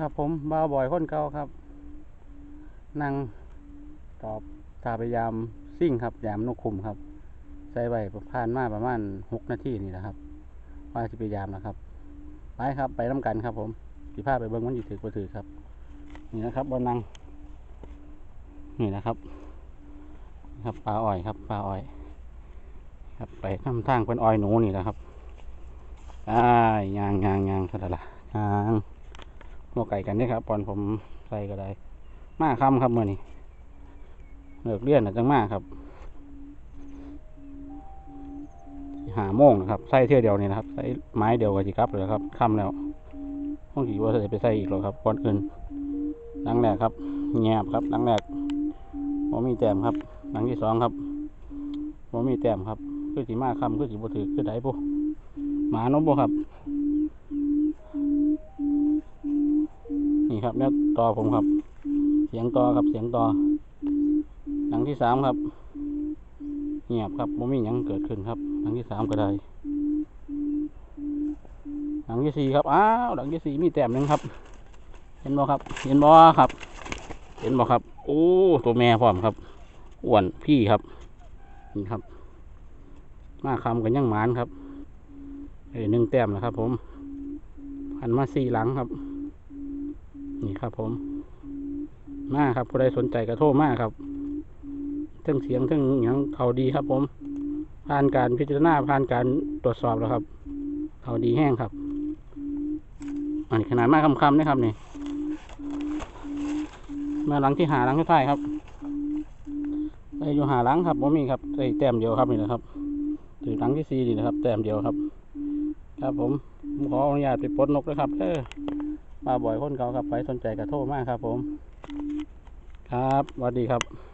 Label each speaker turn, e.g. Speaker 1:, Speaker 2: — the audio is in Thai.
Speaker 1: ครับผมบ้าวบอยคนเก่าครับ นั่งตอบตาพยายามซิ่งครับยามนกคุมครับ ใส่ไว้ผ่านมาประมาณหกนาทีนี่แหละครับ ว่าจะพยายามนะครับ ไปครับไปน้ำกันครับผมสีผ้าไปเบิ้งมันอยู่ถือก็ถือครับ นี่นะครับบนนั่งนี่นะครับ ครับปลาอ้อยครับปลาอ้อย ครับไปทำทางเป็นอ้อยหนูนี่แหละครับอ้ายยางยางยางขนาดละยาง หัวไก่กันนี่ครับปอนผมใส่ก็ได้ มาคำครับเมื่อนี้เลิกเรียนน่ะจังมากครับหาโมงนะครับใส่เที่ยวเดียวนี่นะครับใส่ไม้เดียวกับจีครับเลยครับค่ำแล้วต้องขี่ว่าจะไปใส่อีกหรอครับก่อนอื่นหลังแรกครับแงบครับหลังแรกผมมีแต้มครับหลังที่สองครับผมมีแต้มครับคือสีมาคำคือสีบัถือคือไดปุ๊หมาโนบุครับ ครับ แล้วต่อผมครับ เสียงต่อครับเสียงต่อหลังที่สามครับเงียบครับไม่มีหยังเกิดขึ้นครับ หลังที่สามก็ได้ หลังที่สี่ครับอ้าวหลังที่สี่มีแต้มหนึ่งครับ เห็นบ่ครับ เห็นบ่ครับ เห็นบ่ครับโอ้ตัวแม่พร้อมครับอ้วนพี่ครับนี่ครับ มาคำกันยังหมานครับเอ้หนึ่งแต้มนะครับ ผมพันมาสี่หลังครับ ครับ ผม มาครับผู้ใดสนใจกระโทรมาครับเทั้งเสียงเทั้งหยังเขาดีครับ ผมผ่านการพิจารณาผ่านการตรวจสอบแล้วครับ เขาดีแห้งครับ อันนี้ขนาดมากคำๆนะครับนี่มาหลังที่หาหลังที่ท้ายครับไปอยู่หาหลังครับผมมีครับใส่แต้มเดียวครับนี่นะครับถือหลังที่สี่นี่นะครับ แต้มเดียวครับ ครับผมผมขออนุญาตไปปลดนกด้วยครับเออ มาบ่อยคนเขาครับไปสนใจกระโทษมากครับผม ครับสวัสดีครับ